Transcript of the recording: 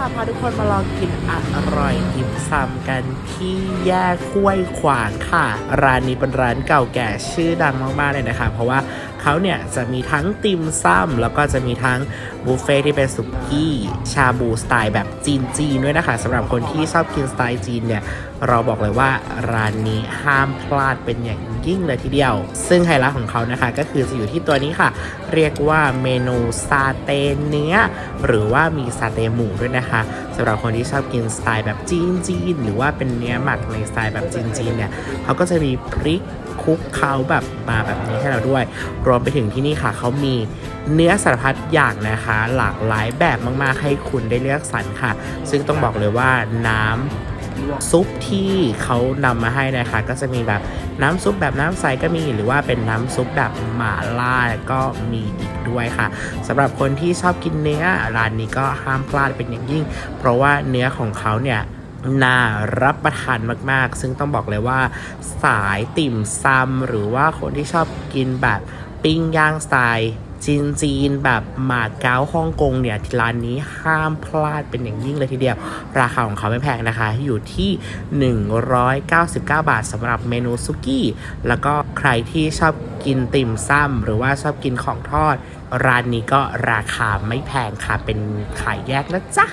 ค่ะพาทุกคนมาลองกินอร่อยติ่มซำกันที่แยกกล้วยขวางค่ะ ร้านนี้เป็นร้านเก่าแก่ชื่อดังมากๆเลยนะคะ เพราะว่า เขาเนี่ยจะมีทั้งติมซำแล้วก็จะมีทั้งบุฟเฟ่ที่เป็นสุกี้ชาบูสไตล์แบบจีนๆด้วยนะคะสำหรับคนที่ชอบกินสไตล์จีนเนี่ยเราบอกเลยว่าร้านนี้ห้ามพลาดเป็นอย่างยิ่งเลยทีเดียว ซึ่งไฮไลท์ของเขานะคะ ก็คือจะอยู่ที่ตัวนี้ค่ะ เรียกว่าเมนูซาเตเนื้อหรือว่ามีซาเตหมูด้วยนะคะสำหรับคนที่ชอบกินสไตล์แบบจีนจีนหรือว่าเป็นเนื้อหมักในสไตล์แบบจีนจีนเนี่ยเขาก็จะมีพริกคุกเคล้าแบบมาแบบนี้ให้เราด้วย รวมไปถึงที่นี่ค่ะเขามีเนื้อสารพัดอย่างนะคะ หลากหลายแบบมากๆให้คุณได้เลือกสรรค่ะ ซึ่งต้องบอกเลยว่าน้ำซุปที่เขานำมาให้นะคะ ก็จะมีแบบน้ำซุปแบบน้ำใสก็มีหรือว่าเป็นน้ำซุปแบบหม่าล่าก็มีอีกด้วยค่ะสำหรับคนที่ชอบกินเนื้อร้านนี้ก็ห้ามพลาดเป็นอย่างยิ่ง เพราะว่าเนื้อของเขาเนี่ยน่ารับประทานมากๆ ซึ่งต้องบอกเลยว่าสายติ่มซำหรือว่าคนที่ชอบกินแบบ ปิ้งย่างสไตล์จีนจีนๆแบบหมาเก๊าฮ่องกงเนี่ยที่ร้านนี้ห้ามพลาดเป็นอย่างยิ่งเลยทีเดียว ราคาของเขาไม่แพงนะคะ อยู่ที่ 199 บาทสำหรับเมนูซุกี้ แล้วก็ใครที่ชอบกินติ่มซ้ำหรือว่าชอบกินของทอด ร้านนี้ก็ราคาไม่แพงค่ะ เป็นขายแยกนะจ๊ะ